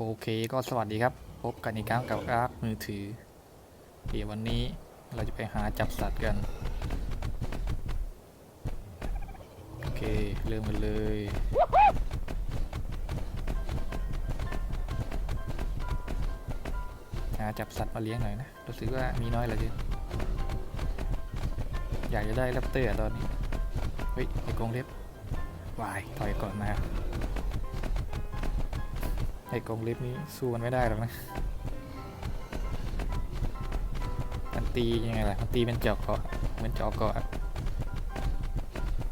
โอเคก็สวัสดีครับ พบกันอีกครั้งกับอาร์คมือถือเดี๋ยววันนี้เราจะไปหาจับสัตว์กัน โอเค เริ่มกันเลยหาจับสัตว์มาเลี้ยงหน่อยนะรู้สึกว่ามีน้อยเหลยทีอยากจะได้แรปเตอร์ตอนนี้ เฮ้ยไอ้กรงเล็บวายถอยก่อนนะ ไอ้กรงเล็บนี้สู้มันไม่ได้หรอกนะ มันตียังไงล่ะ มันตีเป็นจาะเกาะเหมือนจาะเกาะ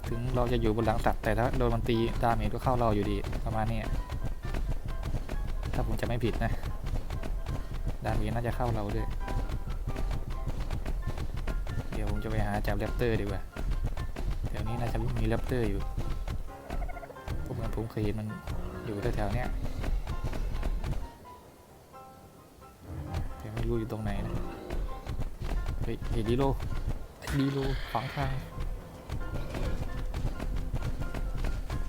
ถึงเราจะอยู่บนหลังสัตว์แต่ถ้าโดนมันตีดาเมจก็เข้าเราอยู่ดีประมาณนี้ถ้าผมจะไม่ผิดนะ ดาเมจน่าจะเข้าเราด้วย เดี๋ยวผมจะไปหาจับแรปเตอร์ดีกว่าแถวนี้น่าจะมีแรปเตอร์อยู่ผมเหมือนผมเคยเห็นมันอยู่แถวๆเนี้ย รู้อยู่ตรงไหนนะเฮ้ยเฮ้ยดีโลดีโลฝังทาง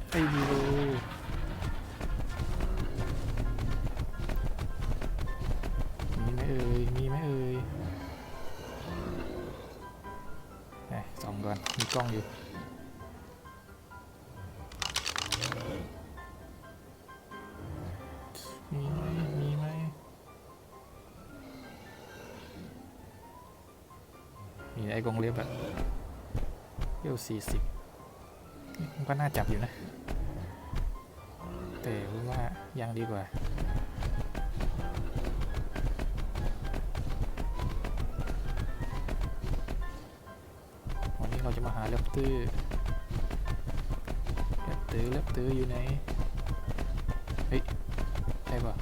ไอ้ยดีโล งเล็บอะเยี่ยวสี่สิบมันก็น่าจับอยู่นะ แต่ว่ายังดีกว่าวันนี้เราจะมาหาแรปเตอร์แรปเตอร์แรปเตอร์อยู่ไหนเฮ้ยใช่ปะ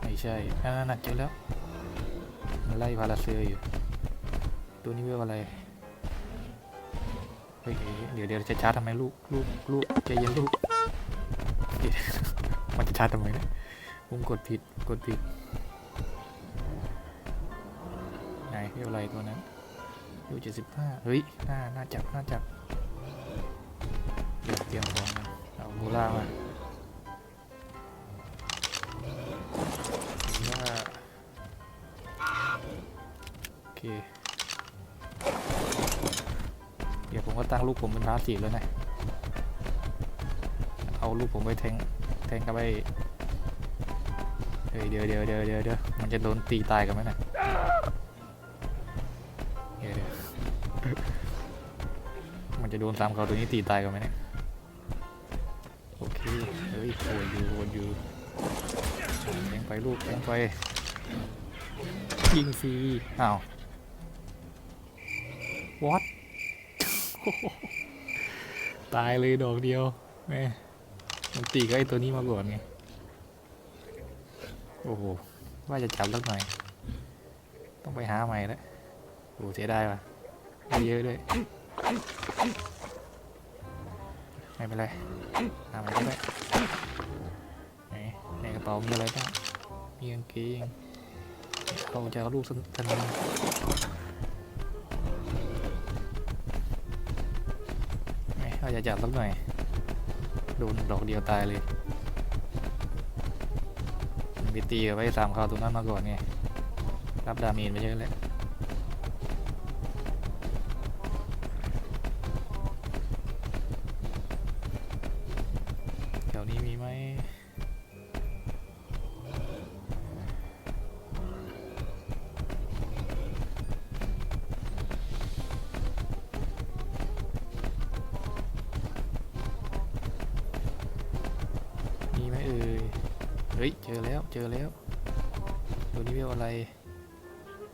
ไม่ใช่อ่านั่นเจอแล้วมันไล่พาราเซอร์อยู่ ตัวนี้เรียกว่าอะไร เฮ้ยเดี๋ยวเดี๋ยวจะชาร์จทำไมลูกลูกลูกใจเย็นลูกมันจะชาร์จทำไมเนะผมกดผิดกดผิดไหนเรียกอะไรตัวนั้นยูเจ็ดสิบห้าเฮ้ยน่าน่าจับน่าจับเตรียมของกันเอาบูล่ามา ตั้งลูกผมเป็นพาสีแล้วนะเอาลูกผมไปแทงแทงกับไปเฮ้ยเดี๋ยวเดี๋ยวเดี๋ยวเดี๋ยวเดี๋ยวมันจะโดนตีตายกันไหมนะเดี๋ยวเดี๋ยวมันจะโดนสามเขาตัวนี้ตีตายกันไหมเนี่ยโอเคเฮ้ยโวนอยู่โวนอยู่แทงไปลูกแทงไปยิงฟรีอ้าว ตายเลยดอกเดียวแม่มันตีกับไอ้ตัวนี้มาก่อนไง โอ้โห ว่าจะจับสักหน่อย ต้องไปหาใหม่แล้วโอ้เสียดายว่ะเยอะด้วย ไม่เป็นไรหาใหม่ก็ได้ไหนในกระเป๋ามีอะไรบ้างมีกางเกงเขาจะเอาลูกสันทัน ไม่เราจะจับสักหน่อย โดนดอกเดียวตายเลยมันไปตีไว้สามเขาตรงนั้นมาก่อนไงรับดาเมีนไปเยอะแล้ว ฮ้ย เจอแล้ว เจอแล้ว ตัวนี้เรียกว่าอะไร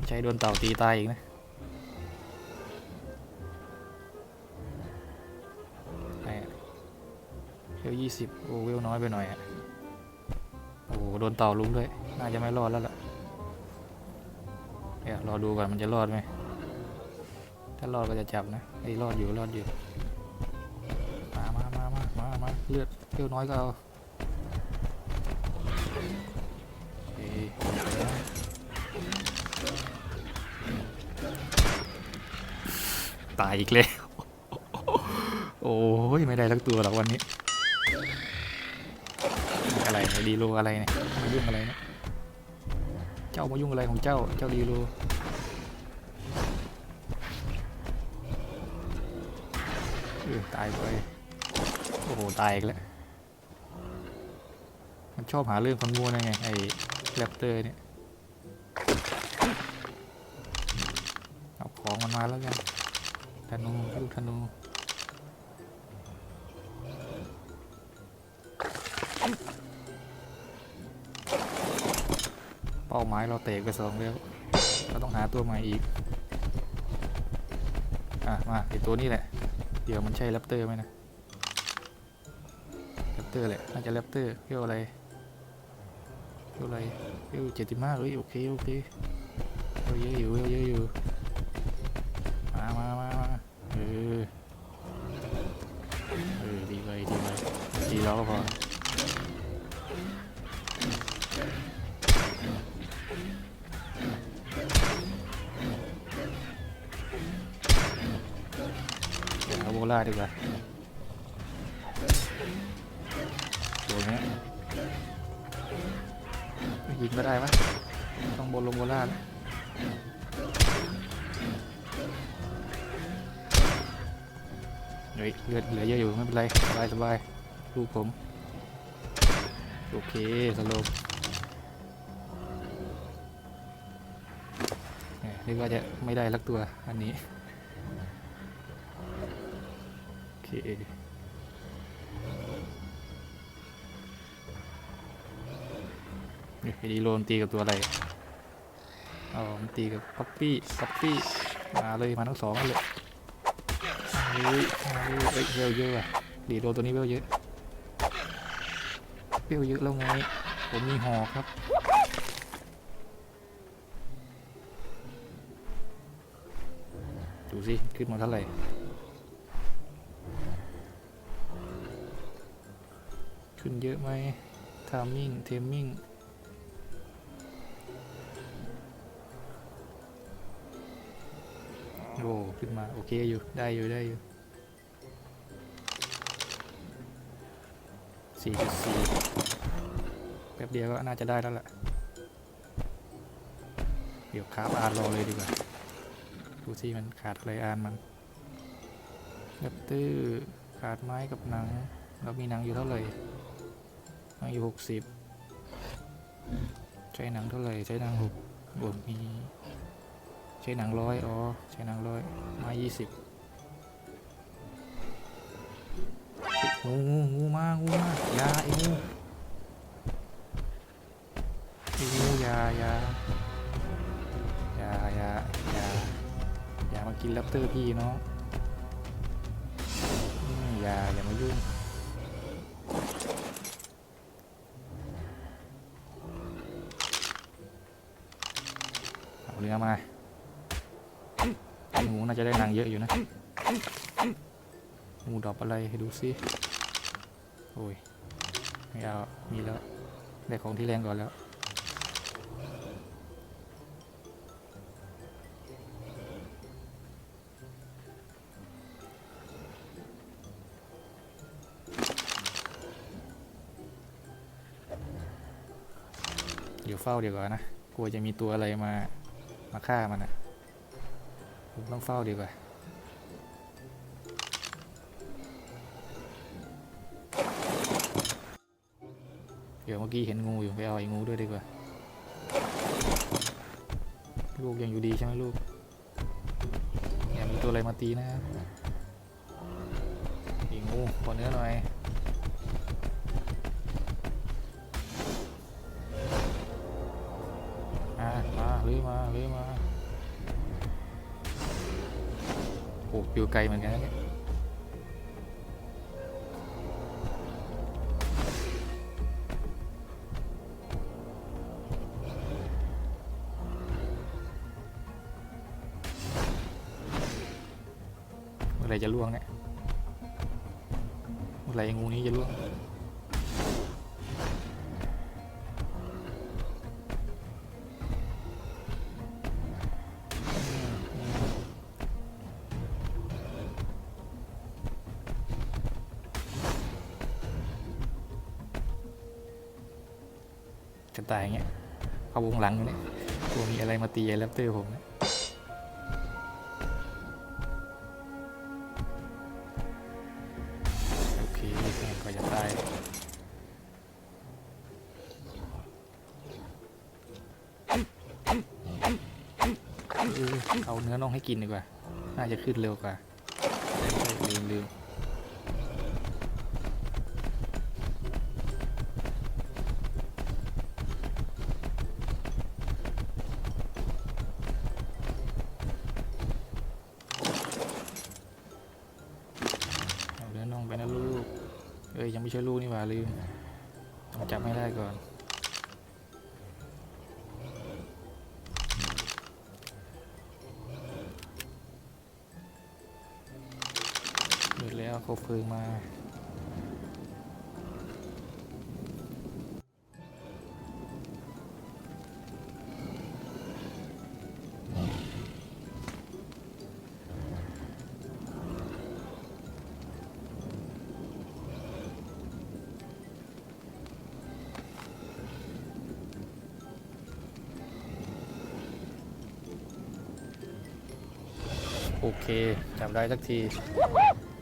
ใช้โดนเต่าตีตายอีกนะ เวลยี่สิบโอ้เวลน้อยไปหน่อยอะโอ้โดนเต่าลุมด้วย น่าจะไม่รอดแล้วล่ะเดี๋ยวรอดูก่อนมันจะรอดไหม ถ้ารอดก็จะจับนะ ไอ้รอดอยู่รอดอยู่ มามามามามามาเลือดเลือดน้อยก็เอา ตายอีกแล้ว โอ้ยไม่ได้สักตัวหรอกวันนี้ อะไรดีโลอะไรเนี่ยมายุ่งอะไรเนี่ยเจ้ามายุ่งอะไรของเจ้าเจ้าดีโลเออตายไปโอ้โหตายอีกแล้วมันชอบหาเรื่องคนงัวนะไงไอ้แรปเตอร์เนี่ยเอาของมันมาแล้วกัน ธนูลูกธนูเป้าหมายเราเตะไปสองแล้วเราต้องหาตัวใหม่อีก อะ มาไอตัวนี้แหละ เดี๋ยวมันใช่แรปเตอร์ไหมนะแรปเตอร์แหละน่าจะแรปเตอร์เรียกอะไรเรียกอะไรเรียกเจ็ดสิบห้าเฮ้ยโอเคโอเคเยกเยอะอยู่เยกเยอะอยู่มามามามาเออ เออ ดีไปดีไป ดีแล้วก็พอเดี๋ยวเอาโบล่าดีกว่าตัวนี้ยิงก็ได้ปะต้องบนลงโบล่านะเลือดเหลือเยอะอยู่ไม่เป็นไรสบายสบาย ลูกผม โอเคสโลปแหม่นึกว่าจะไม่ได้ลักตัวอันนี้ โอเคดี๋ยวไอ้ดีโรนตีกับตัวอะไรอ๋อมันตีกับป๊อปปี้ป๊อปปี้ มาเลย มาทั้งสองเลยเฮ้ยเฮ้ยเยเวลเยอะว่ะดีโรนตัวนี้เวลเยอะ เวเยอะแล้วไง ผมมีหอกครับ ดูสิ ขึ้นมาเท่าไหร่ขึ้นเยอะไหมทามมิ่ง เทมมิ่ง โอ้ ขึ้นมา โอเคอยู่ ได้อยู่ ได้อยู่ 4.4 แป๊บเดียวก็น่าจะได้แล้วแหละ เดี๋ยวคาบอาร์รอเลยดีกว่า ดูซิมันขาดอะไรอาร์มันแรปเตื้อขาดไม้กับหนัง เรามีหนังอยู่เท่าไหร่หนังอยู่ 60 ใช้หนังเท่าไหร่ ใช้หนัง6บวกมี ใช้หนังร้อยอ๋อ ใช้หนังร้อยมา 20 งูงูงูมางูมาอยาไอ้งูไอ้งูอยาอยาอยาอยาอยาอย่ามากินแรปเตอร์พี่เนาะอืมอย่าอย่ามายุ่งเอาเนื้อมาหมูน่าจะได้นางเยอะอยู่นะหมูดอกอะไรให้ดูซิ โอ้ย ไม่เอา มีแล้ว ได้ของที่แรงก่อนแล้ว เดี๋ยวเฝ้าเดี๋ยวก่อนนะ กลัวจะมีตัวอะไรมา มาฆ่ามันนะผมต้องเฝ้าดีกว่า เดี๋ยวเมื่อกี้เห็นงูอยู่ไปเอาไอ้งูด้วยดีกว่า ลูกยังอยู่ดีใช่ไหมลูกอย่ามีตัวอะไรมาตีนะอีงูขอเนื้อหน่อยมามาเลยมาเลยมาโอ้อยู่ไกลเหมือนกันเนี่ย กระตายอย่างเงี้ยเข้าวงหลังอยู่เนี่ยกลัวมีอะไรมาตีไอ้แรปเตอร์ผมเนี่ยโอเคแม่งก็จะตายเออเอาเนื้อน่องให้กินดีกว่า น่าจะขึ้นเร็วกว่าลืมลืมเอาเนื้อน่องไปนะลูก เอ้ยยัง ไม่ใช่ลูกนี่หว่าลืมต้องจับให้ได้ก่อน หมดแล้วครบเพลิงมา โอเคจับได้สักที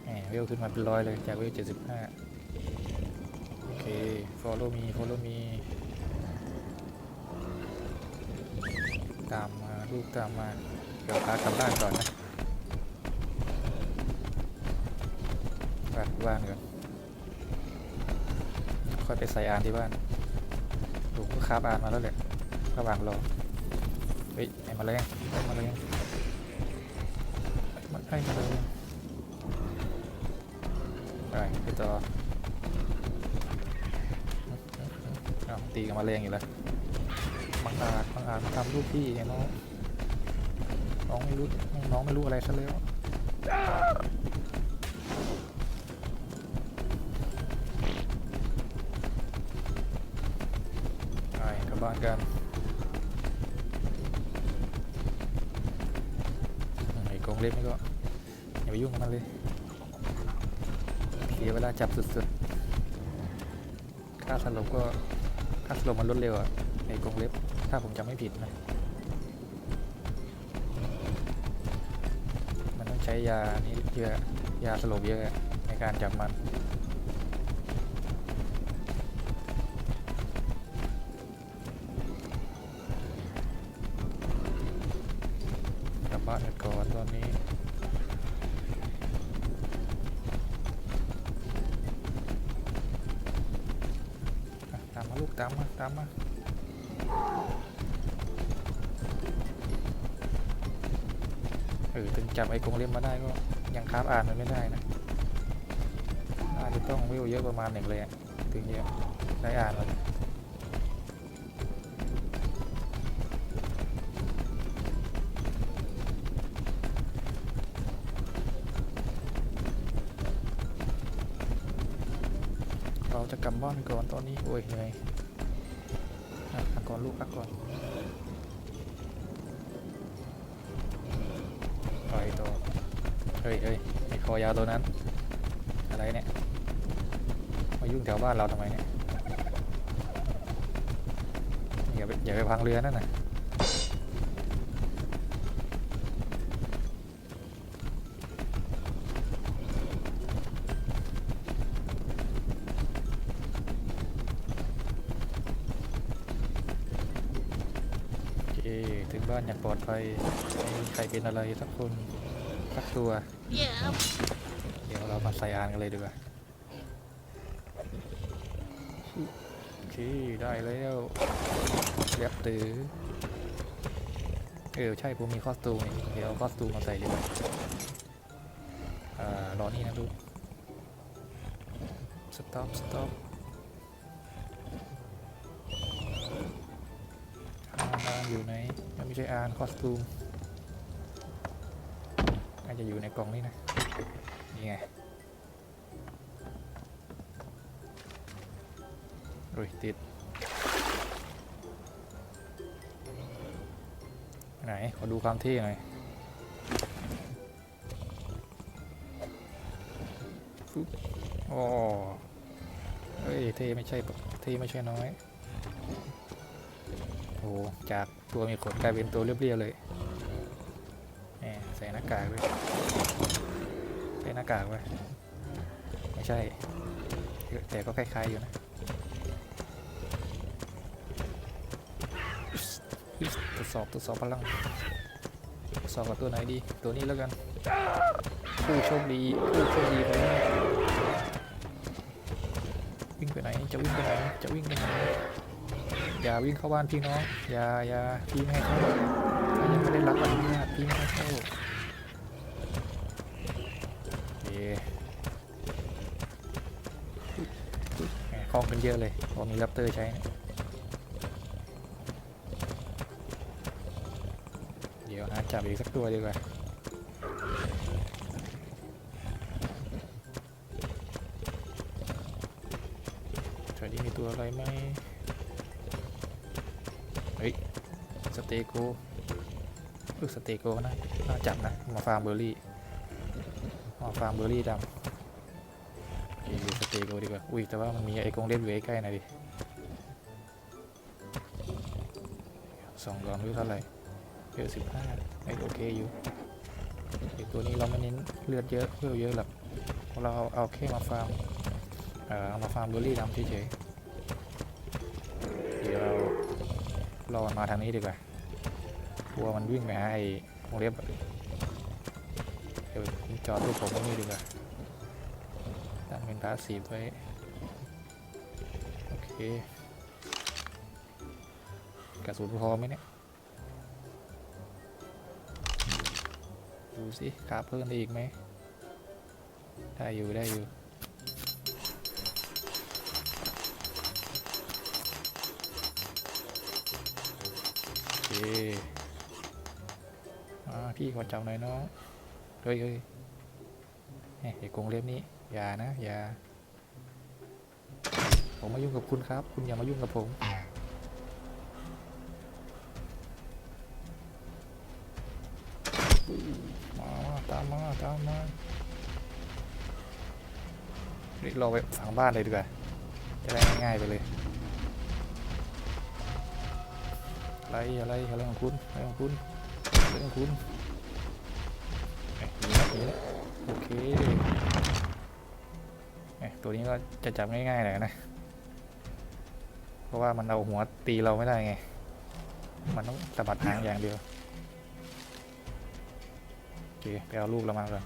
แหมเวลขึ้นมาเป็นร้อยเลยจากเวลเจ็ดสิบห้าโอเค follow me follow me ตามมาลูกตามมาเดี๋ยวพากลับบ้านก่อนนะกลับบ้านก่อนค่อยไปใส่อานที่บ้านลุงก็คาบอานมาแล้วแหละระหว่างรอเฮ้ยไอ้มาแรงไอ้มาแรง ไอ้แมาแรงไปไปต่อตีกันมาแรงอยู่แล้วบังอาจบังอาจทำลูกพี่เนี่ยน้องน้องไม่รู้น้องไม่รู้อะไรซะแล้วไปกลับบ้านกันอืมไอ้กรงเล็บนี่ก็อย่า ไปยุ่งกับมันเลยเสียเวลาจับสุดๆ ค่าสลบก็ค่าสลบมันลดเร็วอะในกรงเล็บ ถ้าผมจำไม่ผิดนะ มันต้องใช้ยานี้เยอะ ยาสลบเยอะในการจับมัน ลูกตามมาตามมาเออถึงจับไอ้กงเล่มมาได้ก็ยังคาบอ่านมันไม่ได้นะน่าจะต้องวิวเยอะประมาณหนึ่งเลยถึงจะได้อ่านมัน บ้านก่อนตอนนี้โอ้ยเหนื่อยพักก่อนลูกพักก่อนปต่อตัวเฮ้ยเฮ้ยไอ้คอยาวตัวนั้น อะไรเนี่ย มายุ่งแถวบ้านเราทำไมเนี่ยอย่าไปอย่าไปพังเรือนั่นน่ะ โอเค ถึง บ้านอย่างปลอดภัยไม่มีใครเป็นอะไรสักคนสักตัว Yeah. เดี๋ยวเรามาใส่อานกันเลยดีกว่าโอเคได้แล้วเรียบตือเออใช่ผมมีคอสตูมนี่เดี๋ยวเอาคอสตูมมาใส่ดีกว่าอ่ารอนี่นะลูกสต็อปสต็อป ยังไม่ใช่อานคอสตูมน่าจะอยู่ในกล่องนี้นะ นี่ไงโอ้ยติด ไหน ขอดูความเท่หน่อยโอ้เฮ้ย เท่ไม่ใช่ เท่ไม่ใช่น้อยหจาก ตัวมีขนกลายเป็นตัวเรียบๆเลยใส่หน้ากากด้วยใส่หน้ากากไว้ไม่ใช่ แต่ก็คล้ายๆอยู่นะทดสอบทดสอบพลังทดสอบกับตัวไหนดี ตัวนี้แล้วกัน ผู้โชคดีผู้โชคดีไปแล้ววิ่งไปไหน จะวิ่งไปไหน จะวิ่งไปไหน อย่าวิ่งเข้าบ้านพี่น้องอย่าอย่าพี่ไม่ให้เข้าถ้ายังไม่ได้รับอนุญาตพี่ไม่ให้เข้าโอเคคลองกันเยอะเลยพอมีแรปเตอร์ใช้เนี่เดี๋ยวหาจับอีกสักตัวดีกว่า ตโกเออสเตโกนะน่าจับนะมาฟาร์มเบอร์รี่มาฟาร์มเบอร์รี่ดำโอเคสเตโกดีกว่าอุ้ยแต่ว่ามันมีไอ้กรงเล็บอยู่ใกล้ๆหน่อยดิสองกองรือเท่าไหร่เกือบสิบห้าไอ้โอเคอยู่ไอ้ตัวนี้เราไม่เน้นเลือดเยอะเพื่อเยอะหรอกเราเอาเอาแค่มาฟาร์มเอ่อเอามาฟาร์มเบอร์รี่ดำเฉยๆเดี๋ยวเรารอมาทางนี้ดีกว่า กลัวมันวิ่งไปหาไอ้วงเล็บเดี๋ยวผมจอดรูปผมตรงนี้ดีกว่าตั้งเป็นพาสซีฟไว้ โอเค กระสุนพอไหมเนี่ย ดูสิขาเพิ่มได้อีกไหม ได้อยู่ ได้อยู่โอเค พี่ขอจับหน่อยน้องเฮ้ยเฮ้ยเฮ้ยไอกงเล็บนี้ อย่านะ อย่า ผมมายุ่งกับคุณครับ คุณอย่ามายุ่งกับผม มาตามมาตามมาเรียกเราไปฝังบ้านเลยดีกว่า จะได้ง่ายๆไปเลยอะไรอะไรอะไรของคุณอะไรของคุณอะไรของคุณ โอเคเอ้ยตัวนี้ก็จะจับง่ายๆหน่อยนะ เพราะว่ามันเอาหัวตีเราไม่ได้ไง มันต้องสะบัดหางอย่างเดียว โอเคไปเอาลูกเรามาก่อน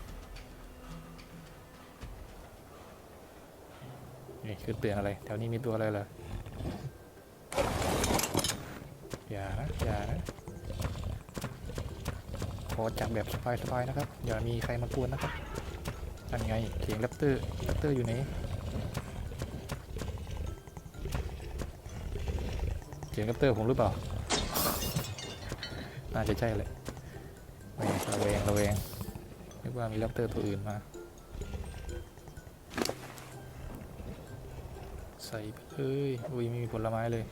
นี่คือเตือนอะไร แถวนี้มีตัวอะไรเหรออย่านะอย่านะ อจับแบบสบายๆนะครับ อย่ามีใครมากวนนะครับนั่นไงเสียงแรปเตอร์แรปเตอร์อยู่ไหนเสียงแรปเตอร์ผมหรือเปล่า น่าจะใช่เลยแหมระแวงระแวงนึกว่ามีแรปเตอร์ตัวอื่นมา ใส่ไปเลยอุ้ยไม่มีผลไม้เลย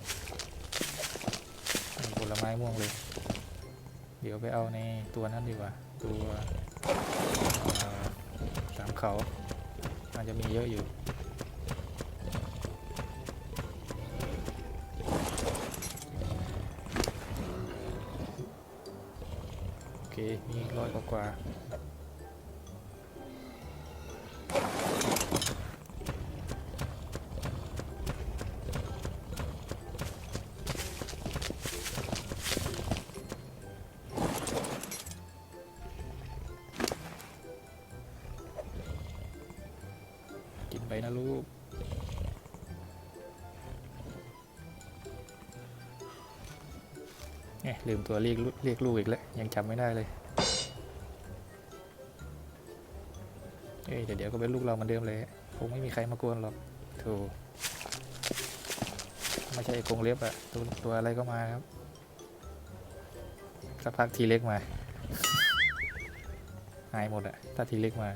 ผลไม้ม่วงเลย ดี๋ยวไปเอาในตัวนั้นดีกว่า ตัวสามเขาอาจจะมีเยอะอยู่โอเค มีร้อยกว่า ลืมตัวเรียกเรียกลูกอีกแล้ว ยังจำไม่ได้เลยเอ้ยเดี๋ยวเดี๋ยวก็เป็นลูกเราเหมือนเดิมเลยคงไม่มีใครมากวนหรอกถูไม่ใช่ไอ้กรงเล็บอะตัวตัวอะไรก็มาครับสักพักทีเล็กมา หายหมดอะถ้าทีเล็กมา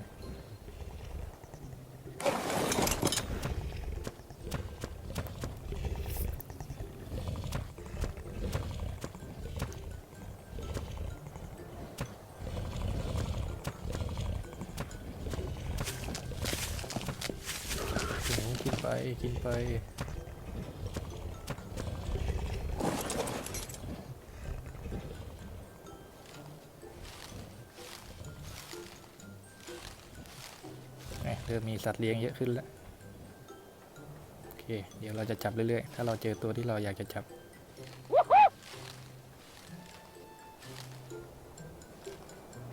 กินไป เริ่มมีสัตว์เลี้ยงเยอะขึ้นแล้ว โอเค เดี๋ยวเราจะจับเรื่อยๆ ถ้าเราเจอตัวที่เราอยากจะจับ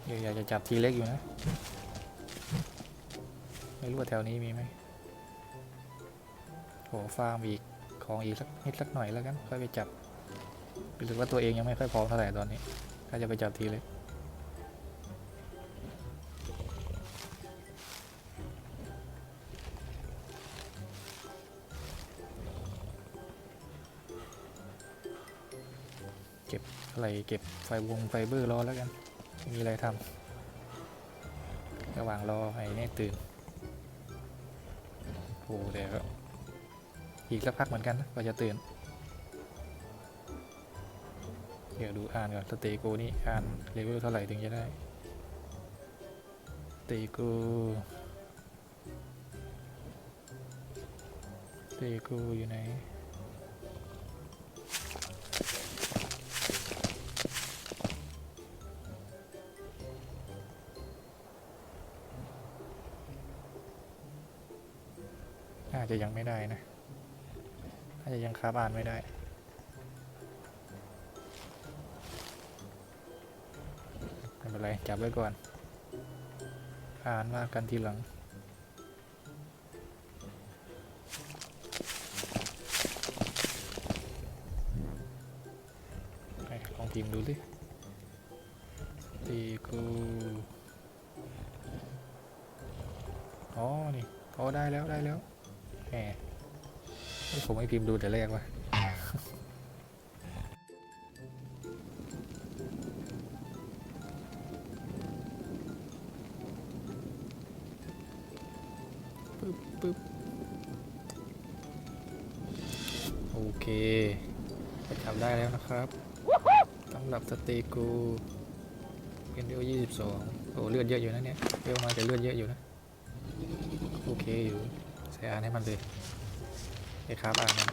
เดี๋ยวอยากจะจับทีเล็กอยู่นะ ไม่รู้ว่าแถวนี้มีไหม โหฟาร์มอีกของอีกสักนิดสักหน่อยแล้วกันค่อยไปจับรู้สึกว่าตัวเองยังไม่ค่อยพร้อมเท่าไหร่ตอนนี้ ถ้าจะไปจับทีเล็กเก็บอะไรเก็บไฟวงไฟเบอร์รอแล้วกัน มีอะไรทำระหว่างรอให้เน่ตื่นโอ้เดี๋ยว อีกสักพักเหมือนกันนะกว่าจะตื่น เดี๋ยวดูอ่านก่อนสเตโกนี่อ่านเลเวลเท่าไหร่ถึงจะได้สเตโกสเตโกอยู่ไหนน่าจะยังไม่ได้นะาจะยังคาบอ่านไม่ได้ ไม่เป็นไร จับไว้ก่อน อ่านว่ากันทีหลังไปลองพิมพ์ดูสิตีกูอ๋อ นี่อ๋อได้แล้ว ได้แล้วแหม ผมไม่พิมพ์ดูแต่แรกว่ะปึ๊บปึ๊บโอเคไปจับได้แล้วนะครับสำหรับสเตกูเป็นเดียวยี่สิบสองโอ้เลือดเยอะอยู่นะเนี่ยเรียวมาแต่เลือดเยอะอยู่นะ โอเคอยู่ใส่อ่านให้มันเลย ไอ้ครับอ่านมัน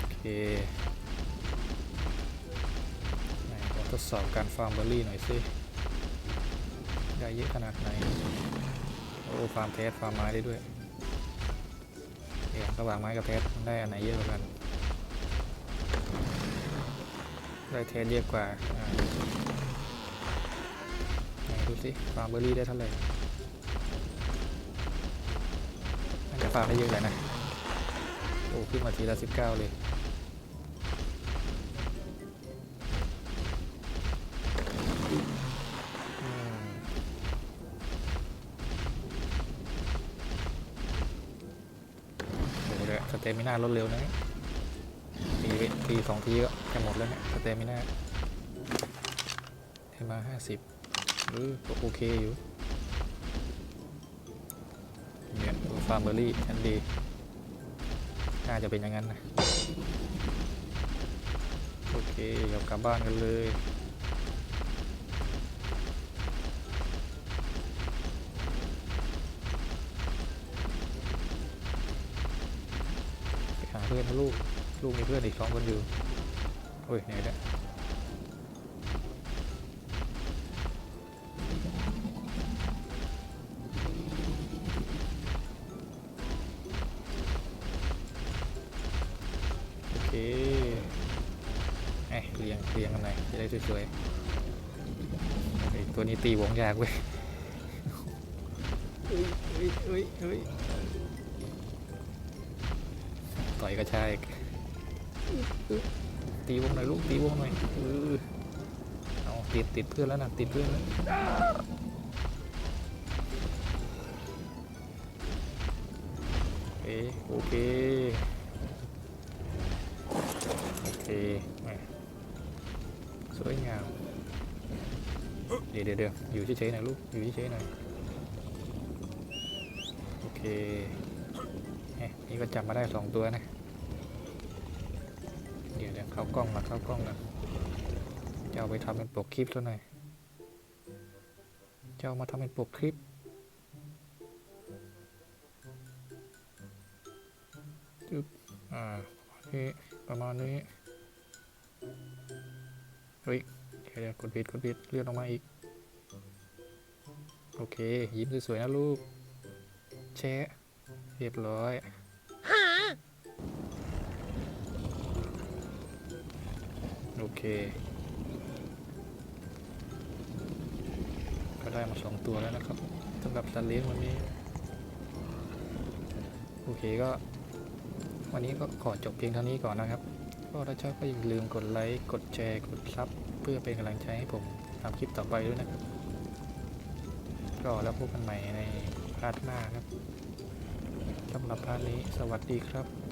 โอเคไหนขอทดสอบการฟาร์มเบอร์รี่หน่อยสิได้เยอะขนาดไหน โอ้ฟาร์มเทสฟาร์มไม้ได้ด้วยเนี่ยระหว่างไม้กับเทสได้อันไหนเยอะกว่ากัน ได้เทสเยอะกว่าอ่าไหนดูสิฟาร์มเบอร์รี่ได้เท่าไหร่ ฟาร์มได้เยอะเลยนะ โอ้ขึ้นมาทีละสิบเก้าเลยโอ้เดี๋ยวสเตมิน่าลดเร็วนะเนี่ยทีทีสองทีก็จะหมดแล้วเนี่ยสเตมิน่าให้มาห้าสิบเออก็โอเคอยู่ ฟาร์มเบอรี่ชั้นดีน่าจะเป็นอย่างนั้นนะโอเคเดี๋ยวกลับบ้านกันเลยไปหาเพื่อนนะลูก ลูกมีเพื่อนอีกสองคนอยู่โอ้ยไหนเนี่ย นี้ตีวงยากเว้ยเอ้ยเอ้ยเอ้ยเอ้ยต่อยกระชายอีกตีวงหน่อยลูกตีวงหน่อยเออเอาติดติดเพื่อนแล้วนะติดเพื่อนแล้วเอ๊ะโอเค โอเคแหม่สวยงามเดี๋ยวเดี๋ยวเดี๋ยวอยู่เฉยๆหน่อยลูก อยู่เฉยๆหน่อย โอเคเนี่ก็จับมาได้สองตัวนะ เดี๋ยวเดี๋ยวเข้ากล้องมาเข้ากล้องนะจะเอาไปทำเป็นปกคลิปซะหน่อยจะเอามาทำเป็นปกคลิปจึ๊บอ่าโอเคประมาณนี้ เฮ้ย เดี๋ยวเบียวกดผิดกดผิดเลื่อนออกมาอีก โอเค ยิ้มสวยๆนะลูก แชะเรียบร้อยโอเค ก็ได้มาสองตัวแล้วนะครับสำหรับสัตว์เลี้ยงวันนี้ โอเคก็ วันนี้ก็ขอจบเพียงเท่านี้ก่อนนะครับ ก็ถ้าชอบก็อย่าลืมกดไลค์ กดแชร์ กดซับ เพื่อเป็นกำลังใจให้ผมทำคลิปต่อไปด้วยนะครับ ก็แล้วพบกันใหม่ในพาร์ทหน้าครับสำหรับพาร์ทนี้สวัสดีครับ